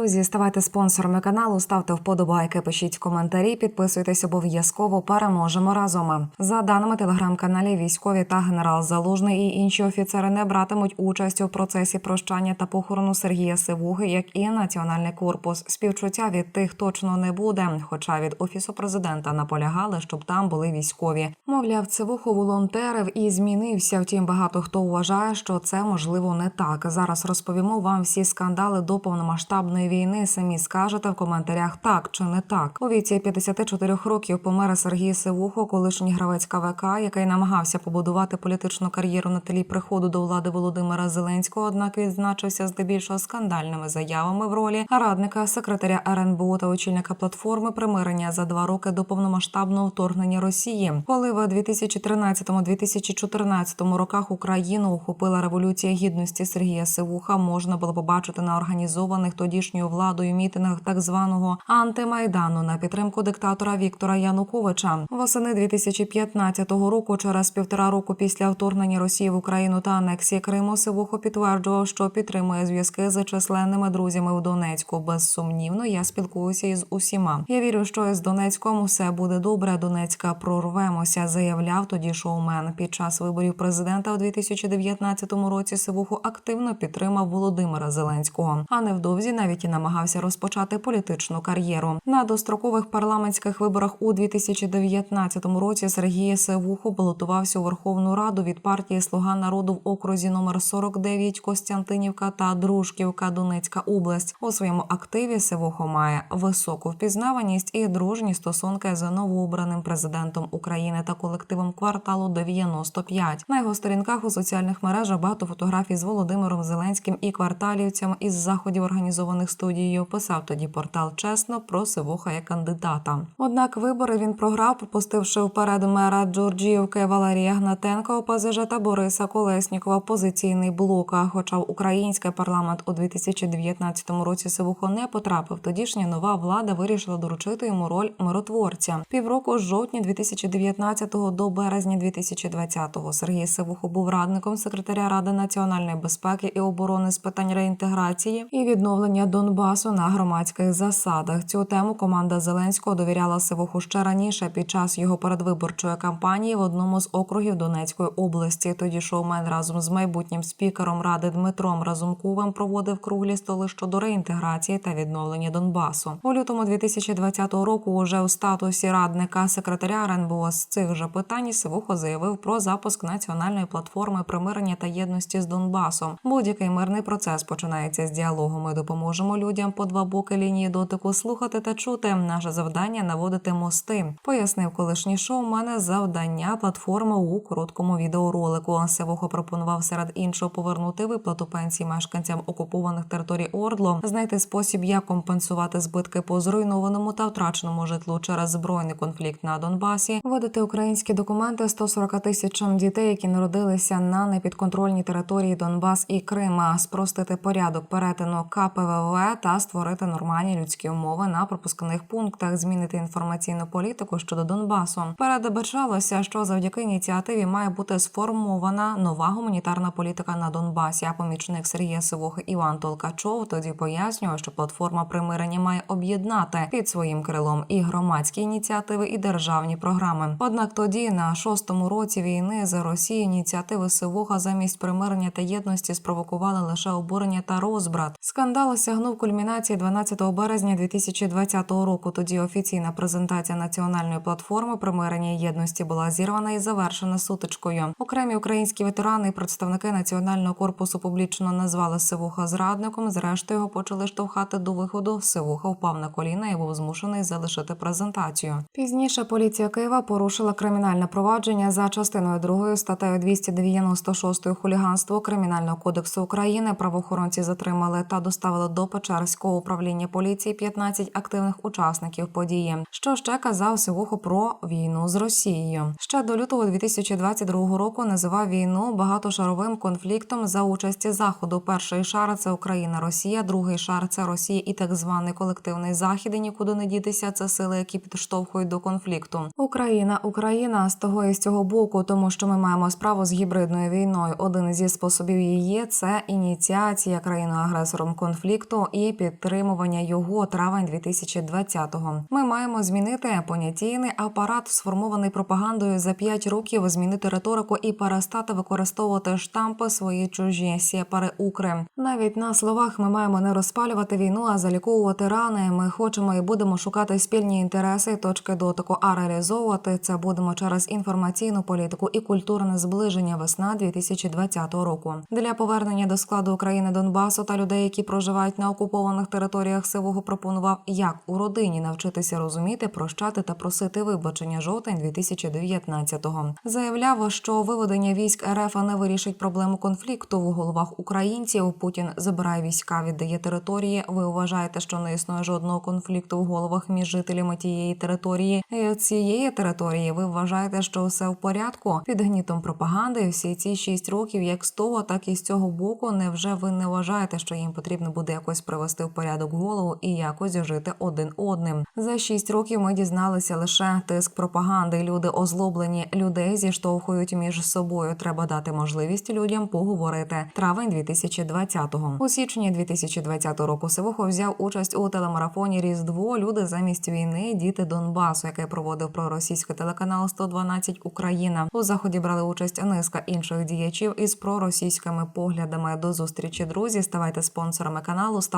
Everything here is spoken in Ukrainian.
Друзі, ставайте спонсорами каналу, ставте вподобайки, пишіть коментарі, підписуйтесь обов'язково. Переможемо разом. За даними телеграм-каналі, військові та генерал Залужний і інші офіцери не братимуть участь у процесі прощання та похорону Сергія Сивуги, як і національний корпус. Співчуття від тих точно не буде. Хоча від офісу президента наполягали, щоб там були військові. Мовляв, Сивуху волонтерив і змінився. Втім, багато хто вважає, що це можливо не так. Зараз розповімо вам всі скандали до повномасштабної війни. Самі скажете в коментарях так чи не так. У віці 54 років помер Сергій Сивухо, колишній гравець КВК, який намагався побудувати політичну кар'єру на тлі приходу до влади Володимира Зеленського. Однак відзначився здебільшого скандальними заявами в ролі радника секретаря РНБО та очільника платформи примирення за два роки до повномасштабного вторгнення Росії, коли в 2013-2014 роках Україну охопила революція гідності Сергія Сивуха. Можна було побачити на організованих тодішньою владою мітингах так званого антимайдану на підтримку диктатора Віктора Януковича. Восени 2015 року, через півтора року після вторгнення Росії в Україну та анексії Криму, Сивухо підтверджував, що підтримує зв'язки з численними друзями у Донецьку. Безсумнівно, я спілкуюся із усіма. Я вірю, що із Донецьком усе буде добре. Донецька прорвемося, заявляв тоді шоумен. Під час виборів президента у 2019 році Сивуху активно підтримав Володимира Зеленського, а невдовзі навіть намагався розпочати політичну кар'єру. На дострокових парламентських виборах у 2019 році Сергій Севухо балотувався у Верховну Раду від партії Слуга народу в окрузі номер 49 Костянтинівка та Дружківка Донецька область. У своєму активі Севухо має високу впізнаваність і дружні стосунки з новообраним президентом України та колективом кварталу 95. На його сторінках у соціальних мережах багато фотографій з Володимиром Зеленським і кварталівцям із заходів організованих студією. Писав тоді портал чесно про Сивуха як кандидата. Однак вибори він програв, пропустивши вперед мера Джорджіївки Валерія Гнатенка ОПЗЖ та Бориса Колеснікова позиційний блок. Хоча в український парламент у 2019 році Сивухо не потрапив, тодішня нова влада вирішила доручити йому роль миротворця. Півроку з жовтня 2019 до березня 2020 Сергій Сивухо був радником секретаря Ради національної безпеки і оборони з питань реінтеграції і відновлення Донбасу на громадських засадах. Цю тему команда Зеленського довіряла Сивуху ще раніше під час його передвиборчої кампанії в одному з округів Донецької області. Тоді шоумен разом з майбутнім спікером ради Дмитром Разумковим проводив круглі столи щодо реінтеграції та відновлення Донбасу. У лютому 2020 року, уже у статусі радника секретаря РНБО з цих же питань Сивухо заявив про запуск національної платформи примирення та єдності з Донбасом. Будь-який мирний процес починається з діалогу. Ми допоможемо людям по два боки лінії дотику слухати та чути. Наше завдання наводити мости. Пояснив колишній шоу. Мене завдання платформи у короткому відеоролику. Сивухо пропонував серед іншого повернути виплату пенсій мешканцям окупованих територій Ордло, знайти спосіб, як компенсувати збитки по зруйнованому та втраченому житлу через збройний конфлікт на Донбасі, видати українські документи 140 тисячам дітей, які народилися на непідконтрольній території Донбас і Крима, спростити порядок перетину КПВВ та створити нормальні людські умови на пропускних пунктах, змінити інформаційну політику щодо Донбасу. Передбачалося, що завдяки ініціативі має бути сформована нова гуманітарна політика на Донбасі. А помічник Сергія Сивухи Іван Толкачов тоді пояснював, що платформа примирення має об'єднати під своїм крилом і громадські ініціативи, і державні програми. Однак тоді, на шостому році війни за Росію, ініціативи Сивуха замість примирення та єдності спровокували лише обурення та розбрат. Скандал осягнув кульмінації 12 березня 2020 року. Тоді офіційна презентація національної платформи примирення і єдності була зірвана і завершена сутичкою. Окремі українські ветерани і представники національного корпусу публічно назвали Сивуха зрадником. Зрештою його почали штовхати до виходу. Сивуха впав на коліна і був змушений залишити презентацію. Пізніше поліція Києва порушила кримінальне провадження за частиною 2 статтею 296 хуліганство Кримінального кодексу України. Правоохоронці затримали та доставили до Печерського управління поліції 15 активних учасників події. Що ще казав Сивухо про війну з Росією? Ще до лютого 2022 року називав війну багатошаровим конфліктом за участі заходу. Перший шар це Україна, Росія, другий шар це Росія і так званий колективний захід. І нікуди не дітися. Це сили, які підштовхують до конфлікту. Україна, Україна з того і з цього боку, тому що ми маємо справу з гібридною війною. Один зі способів її це ініціація країною агресором конфлікту і підтримування його травень 2020-го. Ми маємо змінити понятійний апарат, сформований пропагандою за 5 років, змінити риторику і перестати використовувати штампи свої чужі сєпари укри. Навіть на словах ми маємо не розпалювати війну, а заліковувати рани. Ми хочемо і будемо шукати спільні інтереси, точки дотику, а реалізовувати це будемо через інформаційну політику і культурне зближення весна 2020 року. Для повернення до складу України Донбасу та людей, які проживають на окупованих територіях Сивого, пропонував як у родині навчитися розуміти, прощати та просити вибачення жовтень 2019-го. Заявляв, що виведення військ РФ не вирішить проблему конфлікту в головах українців. Путін забирає війська, віддає території. Ви вважаєте, що не існує жодного конфлікту в головах між жителями тієї території і цієї території. Ви вважаєте, що все в порядку під гнітом пропаганди. Всі ці шість років, як з того, так і з цього боку. Невже ви не вважаєте, що їм потрібно буде якось привести в порядок голову і якось жити один одним? За шість років ми дізналися лише тиск пропаганди. Люди озлоблені, людей зіштовхують між собою. Треба дати можливість людям поговорити. Травень 2020-го. У січні 2020 року Сивухо взяв участь у телемарафоні Різдво. Люди замість війни, діти Донбасу, яке проводив проросійський телеканал 112 Україна. У заході брали участь низка інших діячів із проросійськими поглядами. До зустрічі, друзі. Ставайте спонсорами каналу,